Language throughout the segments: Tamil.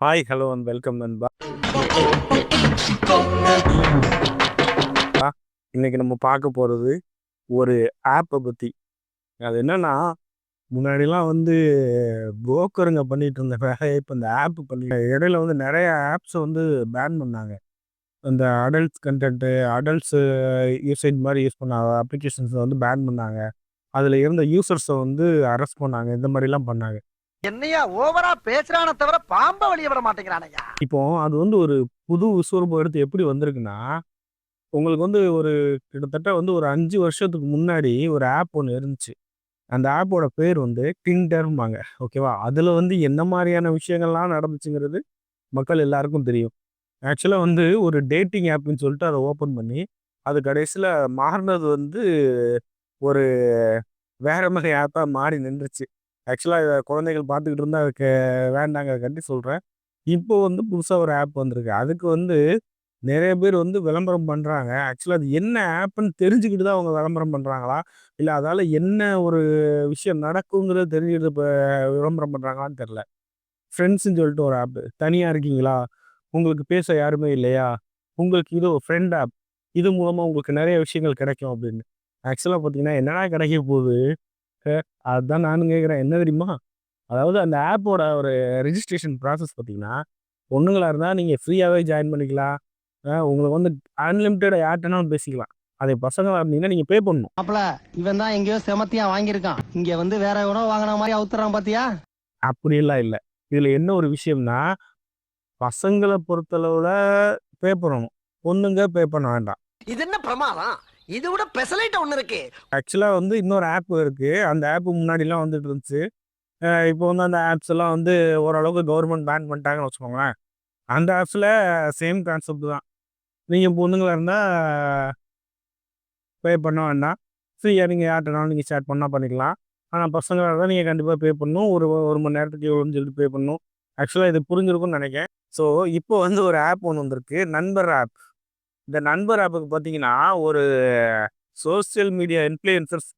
ஹாய், ஹலோ அண்ட் வெல்கம் நண்பா. இன்னைக்கு நம்ம பார்க்க போறது ஒரு ஆப்ப பத்தி. அது என்னன்னா, முன்னாடிலாம் வந்து புரோக்கருங்க பண்ணிட்டு இருந்த வேலைய இப்ப இந்த ஆப் பண்ணி இடையில வந்து நெறைய ஆப்ஸ வந்து பேன் பண்ணாங்க. அந்த அடல்ட்ஸ் கன்டென்ட், அடல்ட்ஸ் யூசேஜ் மாரி யூஸ் பண்ண அப்ளிகேஷன்ஸ வந்து பேன் பண்ணாங்க. அதுல இருந்த யூசர்ஸ வந்து அரெஸ்ட் பண்ணாங்க. இந்த மாரிலாம் பண்ணாங்க. என்னையா ஓவரா பேசுறானே தவிர பாம்ப வழிய விட மாட்டேங்கிறானய்யா இப்போ அது வந்து ஒரு புது விஸ்வரூபம் எடுத்து எப்படி வந்திருக்குன்னா, உங்களுக்கு வந்து ஒரு கிட்டத்தட்ட வந்து ஒரு அஞ்சு வருஷத்துக்கு முன்னாடி ஒரு ஆப் ஒன்று இருந்துச்சு. அந்த ஆப்போட பேர் வந்து Tinderம்பாங்க. ஓகேவா? அதுல வந்து என்ன மாதிரியான விஷயங்கள்லாம் நடந்துச்சுங்கிறது மக்கள் எல்லாருக்கும் தெரியும். ஆக்சுவலாக வந்து ஒரு டேட்டிங் ஆப்னு சொல்லிட்டு அதை ஓப்பன் பண்ணி, அது கடைசியில் மாறினது வந்து ஒரு வேற மாதிரி ஆப்பாக மாறி நின்றுச்சு. ஆக்சுவலாக இதை குழந்தைகள் பார்த்துக்கிட்டு இருந்தால் அதுக்கு வேண்டாங்கிறதுக்காண்டி சொல்கிறேன் இப்போ வந்து புதுசாக ஒரு ஆப் வந்திருக்கு. அதுக்கு வந்து நிறைய பேர் வந்து விளம்பரம் பண்ணுறாங்க ஆக்சுவலாக அது என்ன ஆப்புன்னு தெரிஞ்சுக்கிட்டு தான் அவங்க விளம்பரம் பண்ணுறாங்களா இல்லை அதால் என்ன ஒரு விஷயம் நடக்குங்கிறது தெரிஞ்சுக்கிட்டு இப்போ விளம்பரம் பண்ணுறாங்களான்னு தெரில ஃப்ரெண்ட்ஸுன்னு சொல்லிட்டு ஒரு ஆப்பு தனியாக இருக்கீங்களா? உங்களுக்கு பேச யாருமே இல்லையா? உங்களுக்கு இது ஒரு ஃப்ரெண்ட் ஆப். இது மூலமாக உங்களுக்கு நிறைய விஷயங்கள் கிடைக்கும் அப்படின்னு. ஆக்சுவலாக பார்த்தீங்கன்னா, என்னடா கிடைக்க போகுது? அ அதான் நானும் கேட்கிறேன். என்ன தெரியுமா? அதாவது அந்த ஆப்போட ஒரு ரிஜிஸ்ட்ரேஷன் ப்ராசஸ் பார்த்தீங்கன்னா, பொண்ணுங்களா இருந்தா நீங்க ஃப்ரீயாவே ஜாயின் பண்ணிக்கலாம். உங்களுக்கு வந்து அன்லிமிட்டட் யார்ட்டனாலும் பேசிக்கலாம். அதே பசங்களா இருந்தீங்கன்னா நீங்க பே பண்ணணும். மாப்ள இவன் தான் எங்கேயோ செமத்தியா வாங்கியிருக்கான் இங்க வந்து வேற எவனோ வாங்கின மாதிரி அவுத்துறான் பாத்தியா அப்படியெல்லாம் இல்ல. இதுல என்ன ஒரு விஷயம்னா, பசங்கள பொறுத்தளவுல பே பண்ணணும். பொண்ணுங்க பே பண்ண வேண்டாம். இது என்ன பிரமாதம் இது விட பெசலைட் ஒன்று இருக்கு ஆக்சுவலாக வந்து இன்னொரு ஆப் இருக்கு. அந்த ஆப் முன்னாடிலாம் வந்துட்டு இருந்துச்சு. இப்போ வந்து அந்த ஆப்ஸ் எல்லாம் வந்து ஓரளவுக்கு கவர்மெண்ட் பேன் பண்ணிட்டாங்கன்னு வச்சுக்கோங்களேன். அந்த ஆப்ஸில் சேம் கான்செப்ட் தான். நீங்கள் பொண்ணுங்களாக இருந்தால் பே பண்ண வேண்டாம். ஃப்ரீயா நீங்கள் யார்ட்டனாலும் நீங்கள் சேட் பண்ணால் பண்ணிக்கலாம். ஆனால் பசங்களாக இருந்தால் நீங்கள் கண்டிப்பாக பே பண்ணணும். ஒரு ஒரு மணி நேரத்துக்கு எவ்வளோன்னு சொல்லிட்டு பே பண்ணணும். ஆக்சுவலாக இது புரிஞ்சிருக்கும்னு நினைக்கிறேன் ஸோ இப்போ வந்து ஒரு ஆப் ஒன்று வந்திருக்கு. நண்பர் ஆப். இந்த நண்பர் ஆப்புக்கு பார்த்தீங்கன்னா, ஒரு சோசியல் மீடியா இன்ஃப்ளூயன்சர்ஸ்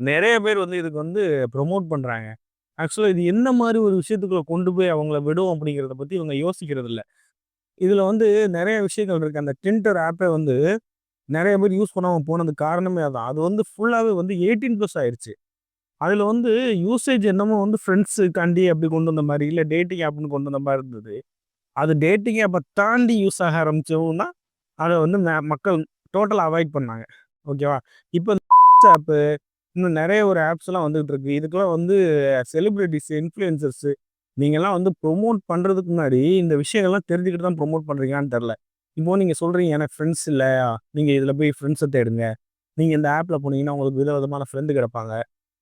நிறைய பேர் வந்து இதுக்கு வந்து ப்ரொமோட் பண்ணுறாங்க ஆக்சுவலாக இது என்ன மாதிரி ஒரு விஷயத்துக்குள்ளே கொண்டு போய் அவங்கள விடும் அப்படிங்கிறத பற்றி இவங்க யோசிக்கிறது இல்லை இதில் வந்து நிறைய விஷயங்கள் இருக்குது அந்த டிண்டர் ஆப்பே வந்து நிறைய பேர் யூஸ் பண்ணாமல் போனதுக்கு காரணமே அதான். அது வந்து ஃபுல்லாகவே வந்து எயிட்டீன் ப்ளஸ் ஆயிடுச்சு அதில் வந்து யூசேஜ் என்னமோ வந்து ஃப்ரெண்ட்ஸுக்காண்டி அப்படி கொண்டு வந்த மாதிரி இல்லை டேட்டிங் ஆப்னு கொண்டு வந்த மாதிரி இருந்தது. அது டேட்டிங் ஆப்பை தாண்டி யூஸ் ஆக ஆரம்பிச்சோம்னா அதை வந்து மக்கள் டோட்டலாக அவாய்ட் பண்ணாங்க. ஓகேவா? இப்போ இந்த ஆப்பு இன்னும் நிறைய ஒரு ஆப்ஸ்லாம் வந்துகிட்டு இருக்கு. இதுக்கெல்லாம் வந்து செலிப்ரிட்டிஸ் இன்ஃப்ளூயன்சர்ஸு நீங்கள்லாம் வந்து ப்ரொமோட் பண்ணுறதுக்கு முன்னாடி இந்த விஷயங்கள்லாம் தெரிஞ்சுக்கிட்டு தான் ப்ரொமோட் பண்ணுறீங்களான்னு தெரில இப்போது நீங்கள் சொல்கிறீங்க எனக்கு ஃப்ரெண்ட்ஸ் இல்லையா நீங்கள் இதில் போய் ஃப்ரெண்ட்ஸை தேடுங்க. நீங்கள் இந்த ஆப்பில் போனீங்கன்னா உங்களுக்கு வித விதமான ஃப்ரெண்டு கிடைப்பாங்க.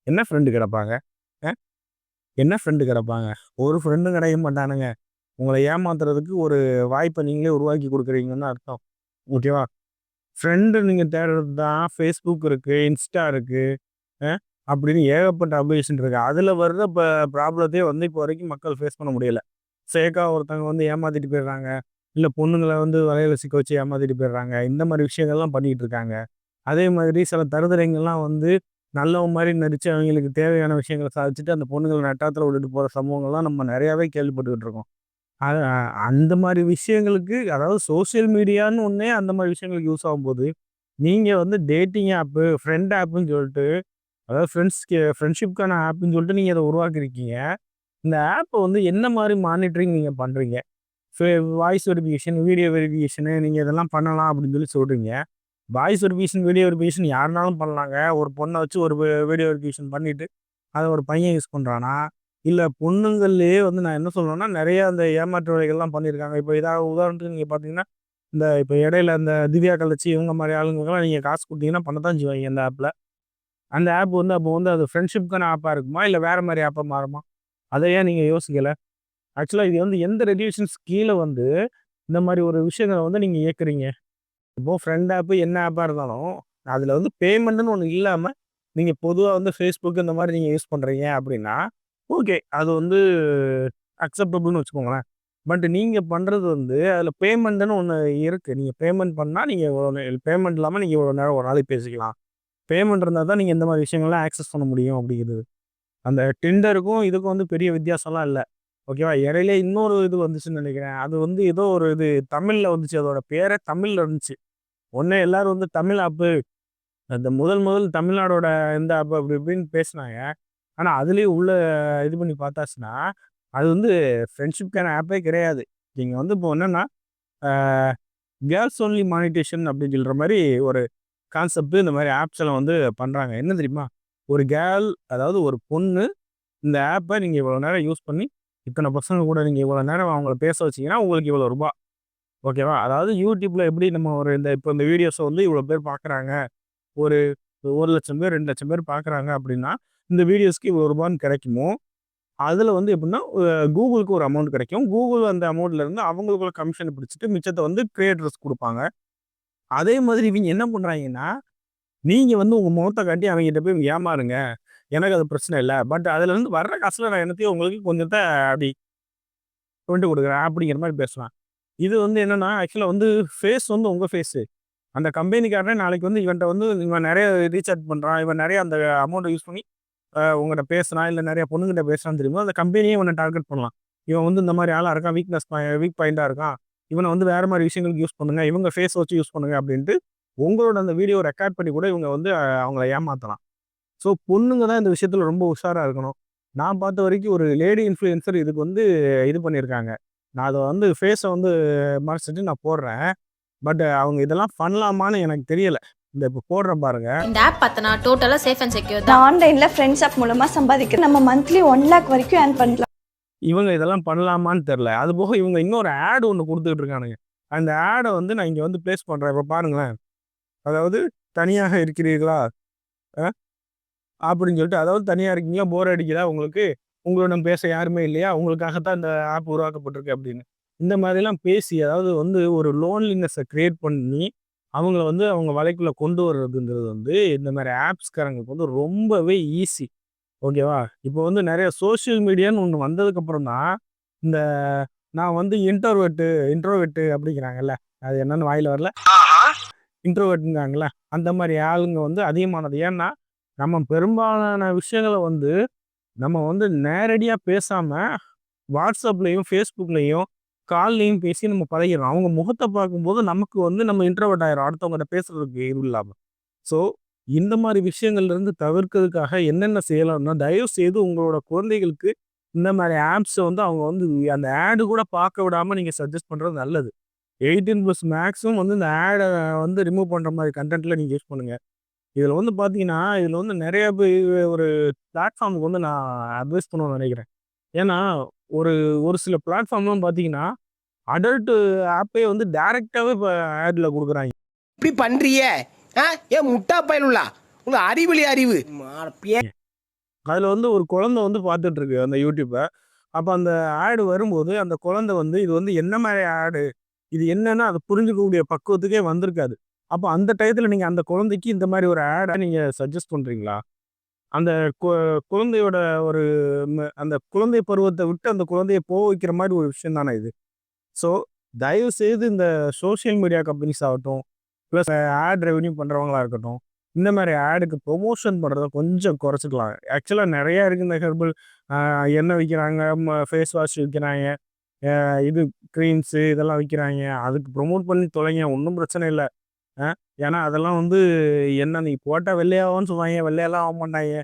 என்ன ஃப்ரெண்டு கிடைப்பாங்க? என்ன ஃப்ரெண்டு கிடைப்பாங்க? ஒரு ஃப்ரெண்டும் கிடைக்க மாட்டானுங்க. உங்களை ஏமாத்துறதுக்கு ஒரு வாய்ப்பை நீங்களே உருவாக்கி கொடுக்குறீங்கன்னு அர்த்தம். ஓகேவா? ஃப்ரெண்டு நீங்கள் தேடுறது தான் ஃபேஸ்புக் இருக்குது இன்ஸ்டா இருக்குது அப்படின்னு ஏகப்பட்ட அப்ளிகேஷன் இருக்குது அதில் வர்ற இப்போ ப்ராப்ளத்தையே வந்து இப்போ வரைக்கும் மக்கள் ஃபேஸ் பண்ண முடியலை சேக்காக ஒருத்தவங்க வந்து ஏமாற்றிட்டு போயிடுறாங்க. இல்லை பொண்ணுங்களை வந்து வலையில் சிக்க வச்சு ஏமாற்றிட்டு போயிடுறாங்க. இந்த மாதிரி விஷயங்கள்லாம் பண்ணிகிட்டு இருக்காங்க. அதே மாதிரி சில தருதலைங்கள்லாம் வந்து நல்லவங்க மாதிரி நடித்து அவங்களுக்கு தேவையான விஷயங்கள சாதிச்சுட்டு அந்த பொண்ணுங்களை நட்டாத்தில் விட்டுட்டு போகிற சம்பவங்கள்லாம் நம்ம நிறையாவே கேள்விப்பட்டுக்கிட்டு இருக்கோம். அது அந்த மாதிரி விஷயங்களுக்கு அதாவது சோசியல் மீடியான்னு ஒன்றே அந்த மாதிரி விஷயங்களுக்கு யூஸ் ஆகும்போது, நீங்கள் வந்து டேட்டிங் ஆப்பு, ஃப்ரெண்ட் ஆப்புன்னு சொல்லிட்டு அதாவது ஃப்ரெண்ட்ஸ்க்கு ஃப்ரெண்ட்ஷிப்க்கான ஆப்புன்னு சொல்லிட்டு நீங்கள் அதை உருவாக்கியிருக்கீங்க. இந்த ஆப்பை வந்து என்ன மாதிரி மானிட்டரிங் நீங்கள் பண்ணுறீங்க ஃபே வாய்ஸ் வெரிஃபிகேஷன், வீடியோ வெரிஃபிகேஷனு நீங்கள் இதெல்லாம் பண்ணலாம் அப்படின்னு சொல்லி சொல்கிறீங்க வாய்ஸ் வெரிஃபிகேஷன், வீடியோ வெரிஃபிகேஷன் யாருனாலும் பண்ணலாங்க. ஒரு பொண்ணை வச்சு ஒரு வீடியோ வெரிஃபிகேஷன் பண்ணிவிட்டு அதை ஒரு பையன் யூஸ் பண்ணுறானா இல்லை பொண்ணுங்கள்லேயே வந்து நான் என்ன சொல்றேன்னா, நிறைய அந்த ஏமாற்று வேலைகள்லாம் பண்ணியிருக்காங்க. இப்போ இதாக உதாரணத்துக்கு நீங்கள் பார்த்தீங்கன்னா, இந்த இப்போ இடையில அந்த திவ்யா கலச்சி இவங்க மாதிரி ஆளுங்களுக்கெல்லாம் நீங்கள் காசு கொடுத்தீங்கன்னா பண்ண தான் செய்வாங்க அந்த ஆப்பில் அந்த ஆப் வந்து அப்போ வந்து அது ஃப்ரெண்ட்ஷிப்க்கான ஆப்பாக இருக்குமா? இல்லை வேறு மாதிரி ஆப்பாக மாறுமா? அதை ஏன் நீங்கள் யோசிக்கலை ஆக்சுவலாக இது வந்து எந்த ரெகுலேஷன்ஸ் கீழே வந்து இந்த மாதிரி ஒரு விஷயங்கள வந்து நீங்கள் இயக்குறீங்க? இப்போ ஃப்ரெண்ட் ஆப்பு என்ன ஆப்பாக இருந்தாலும், அதில் வந்து பேமெண்ட்டுன்னு ஒன்று இல்லாமல் நீங்கள் பொதுவாக வந்து ஃபேஸ்புக் இந்த மாதிரி நீங்கள் யூஸ் பண்ணுறீங்க அப்படின்னா, ஓகே. அது வந்து அக்செப்டபுள்னு வச்சுக்கோங்களேன். பட் நீங்கள் பண்ணுறது வந்து அதில் பேமெண்ட்டுன்னு ஒன்று இருக்குது நீங்கள் பேமெண்ட் பண்ணால் நீங்கள் இவ்வளோ பேமெண்ட் இல்லாமல் நீங்கள் இவ்வளோ நேரம் ஒரு நாளைக்கு பேசிக்கலாம். பேமெண்ட் இருந்தால் தான் நீங்கள் இந்த மாதிரி விஷயங்கள்லாம் ஆக்சஸ் பண்ண முடியும் அப்படிங்கிறது. அந்த டெண்டருக்கும் இதுக்கும் வந்து பெரிய வித்தியாசம்லாம் இல்லை ஓகேவா இடையில இன்னொரு இது வந்துச்சுன்னு நினைக்கிறேன் அது வந்து ஏதோ ஒரு இது தமிழில் வந்துச்சு அதோட பேரே தமிழில் இருந்துச்சு ஒன்றே எல்லாரும் வந்து தமிழ் ஆப்பு அந்த முதல் முதல் தமிழ்நாடோட இந்த ஆப்பு அப்படி இப்படின்னு பேசினாங்க ஆனால் அதுலேயும் உள்ளே இது பண்ணி பார்த்தாச்சுன்னா அது வந்து ஃப்ரெண்ட்ஷிப்கான ஆப்பே கிடையாது. நீங்கள் வந்து இப்போ என்னென்னா கேர்ள்ஸ் ஒன்லி மானிட்டேஷன் அப்படின்னு சொல்கிற மாதிரி ஒரு கான்செப்ட் இந்த மாதிரி ஆப்ஸ் எல்லாம் வந்து பண்ணுறாங்க என்ன தெரியுமா? ஒரு கேர்ள் அதாவது ஒரு பொண்ணு இந்த ஆப்பை நீங்கள் இவ்வளோ நேரம் யூஸ் பண்ணி இத்தனை பசங்க கூட நீங்கள் இவ்வளோ நேரம் அவங்கள பேச வச்சிங்கன்னா உங்களுக்கு இவ்வளோ ரூபா. ஓகேவா அதாவது யூடியூப்பில் எப்படி நம்ம ஒரு இந்த இப்போ இந்த வீடியோஸை வந்து இவ்வளோ பேர் பார்க்குறாங்க? ஒரு ஒரு லட்சம் பேர் ரெண்டு லட்சம் பேர் பார்க்குறாங்க அப்படின்னா இந்த வீடியோஸ்க்கு இவ்வளோ ரூபான்னு கிடைக்குமோ அதில் வந்து எப்படின்னா கூகுளுக்கு ஒரு அமௌண்ட் கிடைக்கும். கூகுள் அந்த அமௌண்ட்லேருந்து அவங்களுக்குள்ள கமிஷன் பிடிச்சிட்டு மிச்சத்தை வந்து கிரியேட்டர்ஸ் கொடுப்பாங்க. அதே மாதிரி இவங்க என்ன பண்ணுறாங்கன்னா நீங்கள் வந்து உங்கள் முகத்தை காட்டி அவங்ககிட்ட போய் ஏமாறுங்க. எனக்கு அது பிரச்சனை இல்லை. பட் அதுலேருந்து வர்ற காசில் நான் என்னத்தையும் உங்களுக்கு கொஞ்சத்தை அப்படி கொண்டு கொடுக்குறேன் அப்படிங்கிற மாதிரி பேசுவேன் இது வந்து என்னென்னா ஆக்சுவலாக வந்து ஃபேஸ் வந்து உங்கள் ஃபேஸு அந்த கம்பெனிக்காரனே நாளைக்கு வந்து இவன்ட்ட வந்து இவன் நிறைய ரீசார்ஜ் பண்ணுறான் இவன் நிறைய அந்த அமௌண்ட்டை யூஸ் பண்ணி உங்கள்கிட்ட பேசுனா இல்லை நிறைய பொண்ணுங்கிட்ட பேசுகிறான்னு தெரியுமோ அந்த கம்பெனியே உன்னை டார்கெட் பண்ணலாம். இவன் வந்து இந்த மாதிரி ஆளாக இருக்கான் வீக்னஸ் வீக் பாயிண்டாக இருக்கான். இவனை வந்து வேறு மாதிரி விஷயங்களுக்கு யூஸ் பண்ணுங்க இவங்க ஃபேஸ் வச்சு யூஸ் பண்ணுங்க அப்படின்ட்டு உங்களோட அந்த வீடியோ ரெக்கார்ட் பண்ணி கூட இவங்க வந்து அவங்கள ஏமாற்றலாம் ஸோ பொண்ணுங்க தான் இந்த விஷயத்தில் ரொம்ப உஷாராக இருக்கணும். நான் பார்த்த வரைக்கும் ஒரு லேடி இன்ஃப்ளூயன்சர் இதுக்கு வந்து இது பண்ணியிருக்காங்க. நான் அதை வந்து ஃபேஸை வந்து மறைச்சிட்டு நான் போடுறேன். பட் அவங்க இதெல்லாம் பண்ணலாமான்னு எனக்கு தெரியலை. இந்த இப்போ போடுறேன் பாருங்க. இந்த ஆப் பார்த்தனா டோட்டலா சேஃப் அண்ட் செக்யூர் தான். ஆன்லைன்ல ஃப்ரெண்ட்ஸ் ஆப் மூலமா சம்பாதிக்கிறேன் நம்ம மந்த்லி ஒன் லேக் வரைக்கும் ஏர்ன் பண்ணலாம். இவங்க இதெல்லாம் பண்ணலாமான்னு தெரில அது போக இவங்க இன்னொரு ஆட் ஒன்று கொடுத்துட்டு இருக்கானுங்க. அந்த ஆடை வந்து நான் இங்கே வந்து ப்ளேஸ் பண்ணுறேன் இப்போ பாருங்களேன். அதாவது தனியாக இருக்கிறீர்களா? அப்படின்னு சொல்லிட்டு அதாவது தனியாக இருக்கீங்களா? போர் அடிக்குதா உங்களுக்கு? உங்களிடம் பேச யாருமே இல்லையா? உங்களுக்காகத்தான் இந்த ஆப் உருவாக்கப்பட்டிருக்கு அப்படின்னு. இந்த மாதிரிலாம் பேசி அதாவது வந்து ஒரு லோன்லினஸை க்ரியேட் பண்ணி அவங்கள வந்து அவங்க வலைக்குள்ளே கொண்டு வர்றதுங்கிறது வந்து இந்த மாதிரி ஆப்ஸ்காரங்களுக்கு வந்து ரொம்பவே ஈஸி. ஓகேவா? இப்போ வந்து நிறைய சோஷியல் மீடியான்னு ஒன்று வந்ததுக்கப்புறம் தான் இந்த நான் வந்து இன்டர்வெட்டு இன்ட்ரோவெட்டு அப்படிங்கிறாங்கல்ல அது என்னன்னு வாயில் வரல. இன்ட்ரோவெட்டுங்காங்கல்ல அந்த மாதிரி ஆளுங்க வந்து அதிகமானது. ஏன்னா நம்ம பெரும்பாலான விஷயங்களை வந்து நம்ம வந்து நேரடியாக பேசாமல் வாட்ஸ்அப்லேயும் ஃபேஸ்புக்லேயும் கால்லையும் பேசி நம்ம பழகிறோம். அவங்க முகத்தை பார்க்கும்போது நமக்கு வந்து நம்ம இன்ட்ரோவெட் ஆயிரும். அடுத்தவங்ககிட்ட பேசுறதுக்கு இது இல்லாமல் ஸோ இந்த மாதிரி விஷயங்கள்ல இருந்து தவிர்க்கிறதுக்காக என்னென்ன செய்யலாம்னா தயவு செய்து உங்களோட குழந்தைகளுக்கு இந்த மாதிரி ஆப்ஸை வந்து அவங்க வந்து அந்த ஆடு கூட பார்க்க விடாமல் நீங்கள் சஜஸ்ட் பண்ணுறது நல்லது. எயிட்டீன் ப்ளஸ் மேக்ஸும் வந்து இந்த ஆடை வந்து ரிமூவ் பண்ணுற மாதிரி கண்டென்ட்டில் நீங்கள் யூஸ் பண்ணுங்கள் இதில் வந்து பார்த்தீங்கன்னா இதில் வந்து நிறைய பேர் ஒரு பிளாட்ஃபார்முக்கு வந்து நான் அட்வைஸ் பண்ணுவேன்னு நினைக்கிறேன். ஏன்னா ஒரு ஒரு சில பிளாட்ஃபார்ம்லாம் பார்த்தீங்கன்னா அடல்ட் ஆப்பே வந்து டைரெக்டாகவே இப்போ ஆடில் கொடுக்குறாங்க. இப்படி பண்றிய? ஆ? ஏன் முட்டா பயலுள்ளா உங்க அறிவிலி அறிவு. அதில் வந்து ஒரு குழந்தை வந்து பார்த்துட்டு இருக்கு அந்த யூடியூப்பை. அப்போ அந்த ஆடு வரும்போது அந்த குழந்தை வந்து இது வந்து என்ன மாதிரி ஆடு இது என்னன்னு அதை புரிஞ்சுக்கக்கூடிய பக்குவத்துக்கே வந்திருக்காது. அப்போ அந்த டயத்தில் நீங்கள் அந்த குழந்தைக்கு இந்த மாதிரி ஒரு ஆடை நீங்கள் சஜஸ்ட் பண்ணுறீங்களா அந்த கு- குழந்தையோட ஒரு அந்த குழந்தை பருவத்தை விட்டு அந்த குழந்தைய போக வைக்கிற மாதிரி ஒரு விஷயம் தானே இது. ஸோ தயவு செய்து இந்த சோஷியல் மீடியா கம்பெனிஸ் ஆகட்டும் ப்ளஸ் ஆட் ரெவன்யூ பண்ணுறவங்களா இருக்கட்டும் இந்த மாதிரி ஆடுக்கு ப்ரொமோஷன் பண்ணுறத கொஞ்சம் குறைச்சிக்கலாம். ஆக்சுவலாக நிறையா இருக்குது இந்த ஹெர்பல் எண்ணெய் விற்கிறாங்க ஃபேஸ் வாஷ் விற்கிறாங்க இது க்ரீம்ஸு இதெல்லாம் விற்கிறாங்க அதுக்கு ப்ரொமோட் பண்ணி தொலைங்க ஒன்றும் பிரச்சனை இல்லை. ஏன்னா அதெல்லாம் வந்து என்ன நீ போட்டால் வெள்ளையாகும்னு சொல்லுவாங்க வெள்ளையெல்லாம் ஆக மாட்டாங்க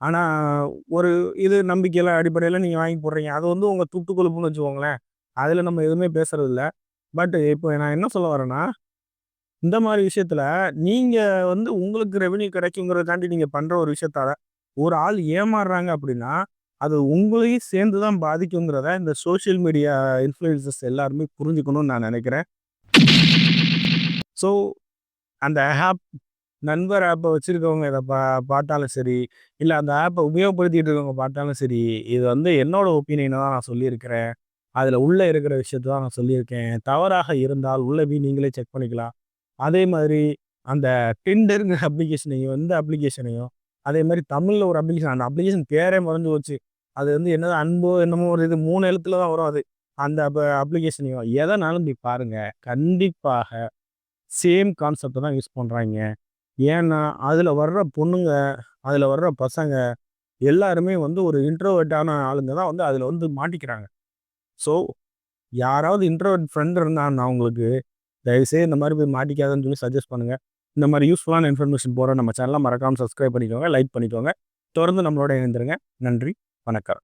ஆனால் ஒரு இது நம்பிக்கையெல்லாம் அடிப்படையில் நீங்கள் வாங்கி போடுறீங்க. அது வந்து உங்கள் துட்டு கொழுப்புன்னு வச்சுக்கோங்களேன். அதில் நம்ம எதுவுமே பேசுறது இல்லை பட் இப்போ நான் என்ன சொல்ல வரேன்னா இந்த மாதிரி விஷயத்தில் நீங்கள் வந்து உங்களுக்கு ரெவன்யூ கிடைக்குங்கிறத தாண்டி பண்ணுற ஒரு விஷயத்தால ஒரு ஆள் ஏமாறுறாங்க அப்படின்னா அது உங்களையும் சேர்ந்து தான் பாதிக்குங்கிறத இந்த சோஷியல் மீடியா இன்ஃப்ளூயன்சஸ் எல்லாருமே புரிஞ்சுக்கணும்னு நான் நினைக்கிறேன். ஸோ அந்த ஆப் நண்பர் ஆப்பை வச்சுருக்கவங்க இதை பா பார்த்தாலும் சரி இல்லை அந்த ஆப்பை உபயோகப்படுத்திகிட்டு இருக்கவங்க பார்த்தாலும் சரி இது வந்து என்னோட ஒப்பீனியனை தான் நான் சொல்லியிருக்கிறேன். அதில் உள்ளே இருக்கிற விஷயத்தை தான் நான் சொல்லியிருக்கேன். தவறாக இருந்தால் உள்ளே போய் நீங்களே செக் பண்ணிக்கலாம். அதே மாதிரி அந்த டெண்டருங்கிற அப்ளிகேஷனையும் எந்த அப்ளிகேஷனையும் அதே மாதிரி தமிழில் ஒரு அப்ளிகேஷன் அந்த அப்ளிகேஷன் பேரே மறைஞ்சு போச்சு. அது வந்து என்னது அன்போ என்னமோ ஒரு இது மூணு எழுத்துல தான் வரும் அது. அந்த அப்ளிகேஷனையும் எதனாலும் போய் பாருங்க. கண்டிப்பாக சேம் கான்செப்டை தான் யூஸ் பண்ணுறாங்க ஏன்னா அதில் வர்ற பொண்ணுங்க அதில் வர்ற பசங்க எல்லாருமே வந்து ஒரு இன்ட்ரோவர்ட்டான ஆளுங்க தான் வந்து அதில் வந்து மாட்டிக்கிறாங்க. ஸோ யாராவது இன்ட்ரோவர்ட் ஃப்ரெண்ட் இருந்தாங்கன்னா அவங்களுக்கு தயவுசெய்து இந்த மாதிரி போய் மாட்டிக்காதுன்னு சொல்லி சஜஸ்ட் பண்ணுங்கள் இந்த மாதிரி யூஸ்ஃபுல்லான இன்ஃபர்மேஷன் போகிற நம்ம சேனலை மறக்காமல் சப்ஸ்கிரைப் பண்ணிக்கோங்க லைக் பண்ணிக்கோங்க. தொடர்ந்து நம்மளோட இணைந்துருங்க. நன்றி வணக்கம்.